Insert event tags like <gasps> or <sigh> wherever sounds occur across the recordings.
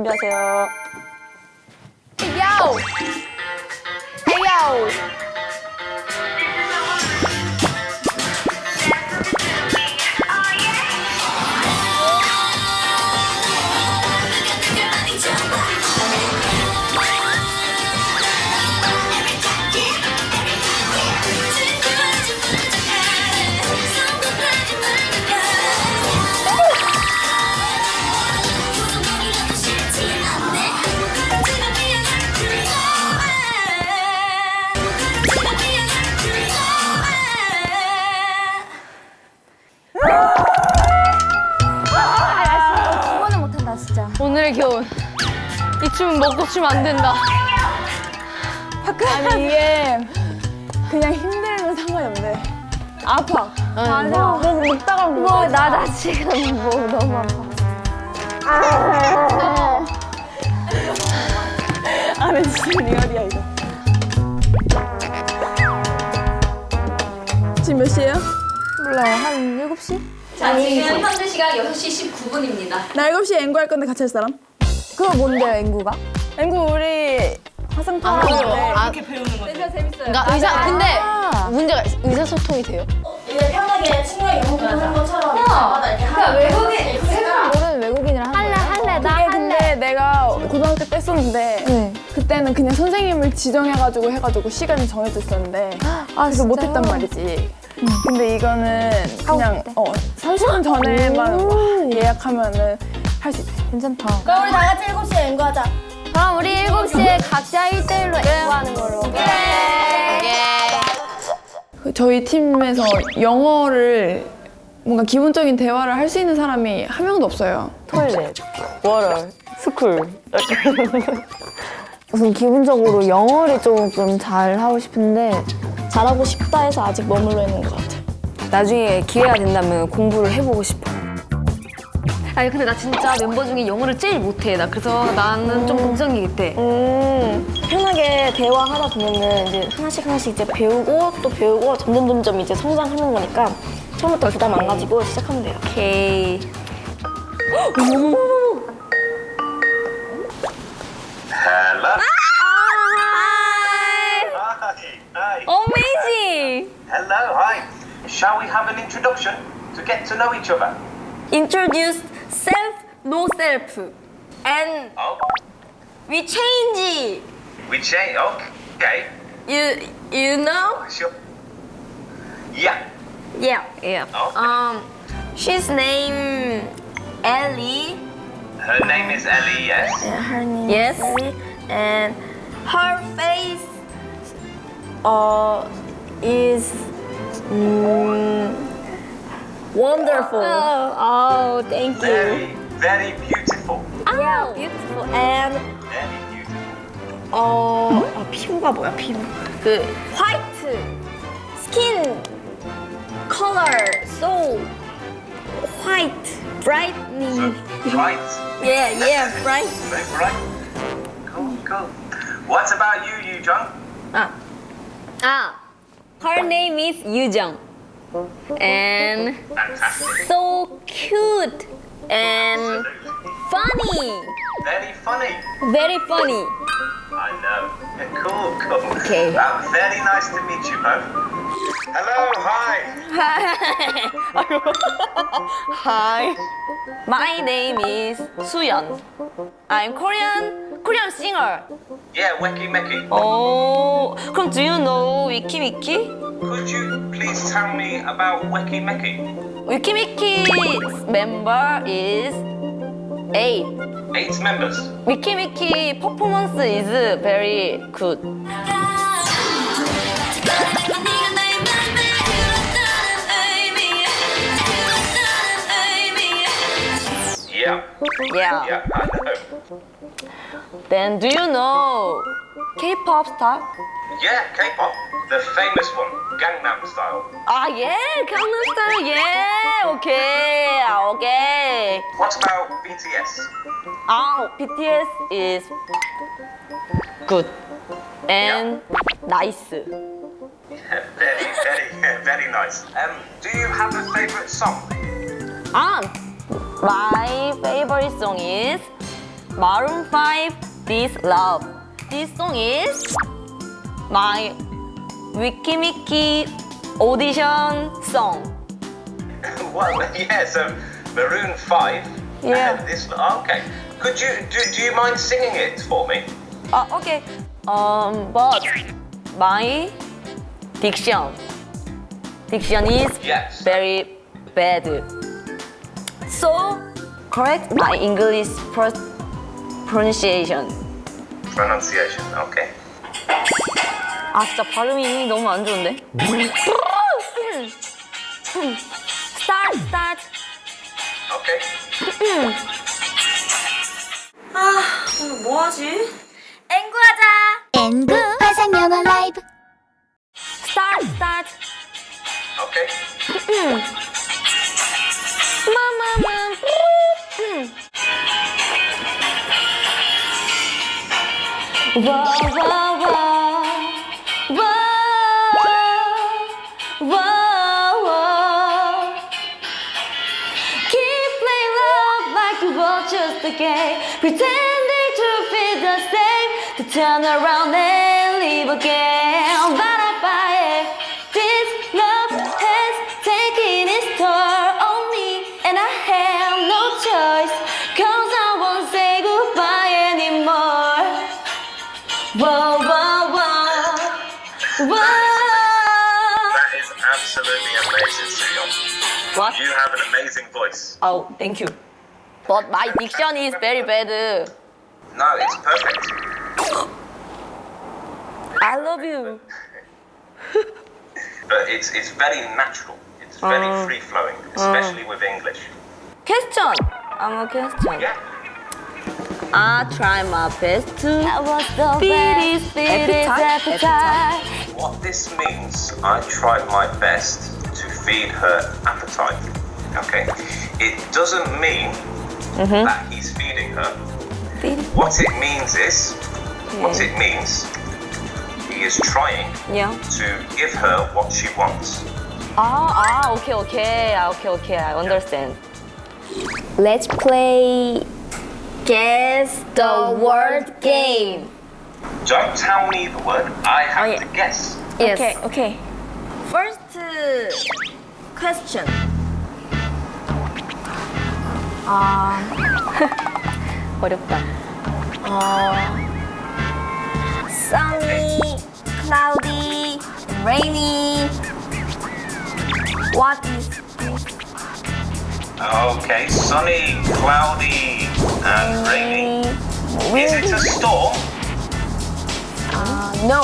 준비하세요. 야오! 야오! 이 춤은 먹고 추면 안 된다. 아니 이게 그냥 힘들면 상관이 없네. 아파. 맞아. 뭐, 뭐 먹다가 뭐 나 나 지금 뭐 너무 아파. 아니 진짜 리얼이야 이거. 지금 몇 시예요? 몰라요. 한 7시? 자, 지금 현재 시각 6시 19분입니다. 나 7시에 앵구 할 건데 같이 할 사람? 그거 뭔데요, 앵구가? 앵구 우리 화상파 하는데 아, 그러니까 의사 근데 아. 문제가 있- 의사소통이 돼요? 그러니까 외국인 모르는 외국인이랑 할래 할래 나 그게 근데 내가 고등학교 때 했었는데 네. 그때는 그냥 선생님을 지정해가지고 해가지고 시간이 정해져 있었는데 <gasps> 아, 그래서? 못했단 말이지. 근데 이거는 그냥 때? 어 30분 전에만 와, 예약하면은 할 수 있대. 괜찮다. 그럼 우리 다 같이 7시에 연구하자. 그럼 우리 7시에 각자 1대1로 앵구하는 걸로. 그 저희 팀에서 영어를 뭔가 기본적인 대화를 할 수 있는 사람이 한 명도 없어요. 토일렛, 워럴, 스쿨. <laughs> 우선 기본적으로 영어를 조금 잘 하고 싶은데 잘하고 싶다 해서 아직 머물러 있는 것 같아. 나중에 기회가 된다면 공부를 해보고 싶어. 아니 근데 나 진짜 멤버 중에 영어를 제일 못해. 나 그래서 나는 좀 걱정이 돼. 음, 편하게 대화하다 보면은 이제 하나씩 하나씩 이제 배우고 또 배우고 점점 점점 이제 성장하는 거니까 처음부터 부담 안 가지고 시작하면 돼요. 오케이. Hello. Hi. Hi. Amazing. Hello. Hi. Shall we have an introduction to get to know each other? Introduce self, no self. And Oh, we change. we change. Okay. You, you know? Sure. Yeah. Yeah. Yeah. Oh. Um, she's name Ellie. Her name is Ellie. Yes. Her name Yes. is Ellie. And her face uh, is mm, wonderful. Oh, Oh, thank you. Very, very beautiful. Yeah, beautiful. And Very beautiful. 어, 아, 피부가 뭐야, 피부? 그 화이트 skin color so white, brightening. Right. Yeah, yeah, <laughs> bright. Very bright. Cool. Cool. What about you, you John? 아, Ah, her name is Yujong. and so cute and funny. Very funny. Very funny. I know. Cool, cool. Okay. Uh, very nice to meet you both. Hello, hi. Hi. <laughs> hi. My name is Suyeon. I'm Korean, Korean singer. Yeah, Wicky, Wicky. Oh, 그럼 do you know Wiki Wicky? Could you please tell me about Weki Meki? 위키위키's member is eight. Eight members. 위키위키 performance is very good. Yeah. Yeah. Yeah, I know. Then do you know K-pop star? Yeah, K-pop. The famous one, Gangnam Style. Ah, yeah, Gangnam Style. Yeah, okay, ah, okay. What about BTS? Ah, BTS is good and nice. Yeah, <laughs> very, very, very nice. Um, do you have a favorite song? Ah my favorite song is Maroon 5, This Love. This song is my Wiki Wiki audition song. <laughs> well, yeah, so Maroon 5. Yeah. And this, oh, okay. Could you, do, do you mind singing it for me? Uh, okay. Um, but my diction, diction is Yes. very bad. So correct my English pro- pronunciation. Pronunciation, okay. 아 진짜 발음이 너무 안 좋은데? start start. Okay. N구 화상 영어 라이브 start start. Okay. Whoa, whoa, whoa. Whoa, whoa. Keep playing love like just a game. Pretending to feel the same. To turn around and leave again. But I absolutely amazing, Suyeon. What? You have an amazing voice. Oh, thank you. But my diction is very bad. No, it's perfect. I love you. <laughs> But it's, it's very natural. It's very Oh. free flowing, oh. especially with English. Question. I'm a question. Yeah. I try my best to was the beat it, beat it, appetite. What this means, I tried my best to feed her appetite. Okay? It doesn't mean that he's feeding her. What it means is, what it means, he is trying Yeah. to give her what she wants. Ah, ah, okay, okay, ah, okay, okay. I understand. Let's play Guess the Word Game. Don't tell me the word, I have Oh, yeah. to guess. Yes. Okay, okay. First uh, question. 아 어렵다. 어, sunny, cloudy, rainy. Okay, sunny, cloudy, and rainy. Is it a storm? no?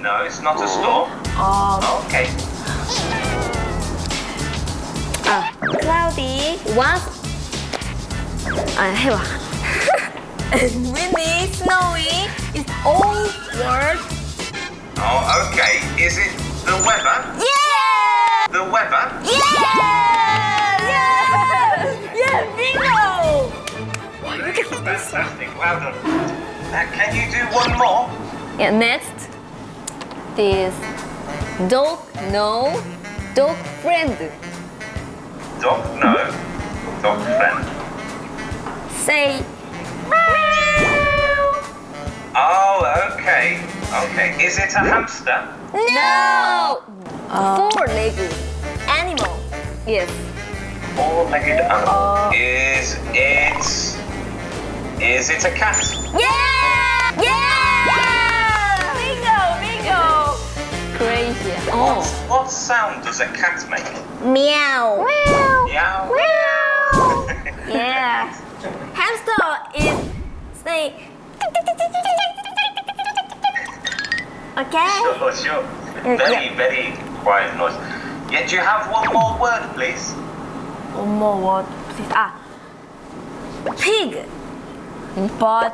No, it's not a storm. Okay. 아, cloudy. What? 아 해봐. windy, snowy. It's all word. Oh, okay. Is it the weather? Yeah! The weather? Well done. Now, can you do one more? Yeah, next. This dog no dog friend. Dog, no. Dog friend. Say Oh, okay. Okay. Is it a hamster? no. Four leg animal. Yes. Four-legged animal. Is it? Is it a cat? Yeah! Yeah! Bingo! Bingo! Crazy. What, Oh. what sound does a cat make? Meow. Meow. Meow. Meow. <laughs> Yeah. Hamster is say. Okay. Sure, sure. Very, very quiet noise. Yeah, do you have one more word, please? One more word, please. Ah. Pig but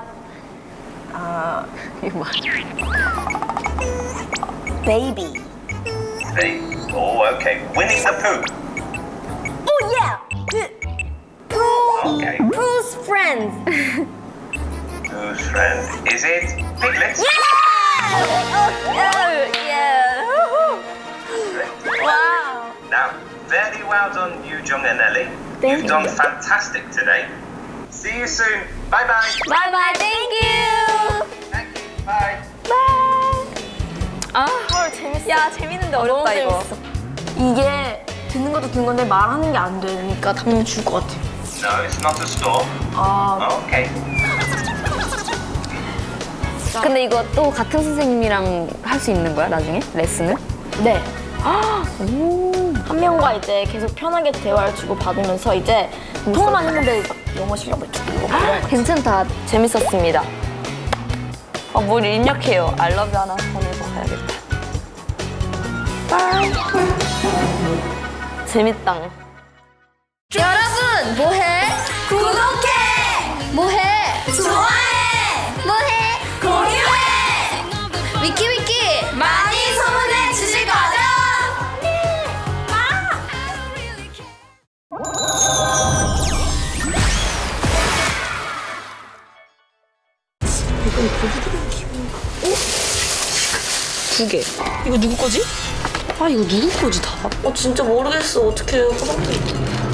uh, <laughs> baby. They, oh, okay. Winnie the Pooh. Oh yeah, Pooh. Okay. Pooh's friends. Pooh's friends. is it? Piglets. Yeah! Oh, yeah. Wow. Now, very well done, you, Jung and Ellie. Thank You've done fantastic today. See you soon. Bye bye. Bye bye. Thank you. Thank you. Bye. 헐 재밌어. 야 재밌는데 어렵다 이거. 이게 듣는 것도 듣는 건데 말하는 게 안 되니까 답변 줄것 같아. No, it's not a store. 아 Okay. <laughs> 근데 이거 또 같은 선생님이랑 할 수 있는 거야 나중에 레슨을? 네. 한 명과 이제 계속 편하게 대화를 주고 받으면서 이제 통화만 했는데 영어 실력을 괜찮다. 재밌었습니다. 어, 뭘 입력해요. 알러뷰 하나. 빠이. 재밌다. 여러분 뭐해? 구독해! 뭐해? 좋아해! 뭐해? 공유해! 위키위키 많이 소문해 주실 거죠? 이거 누구 거지? 아 이거 누구 거지 다? 어 진짜 모르겠어 어떻게 화장실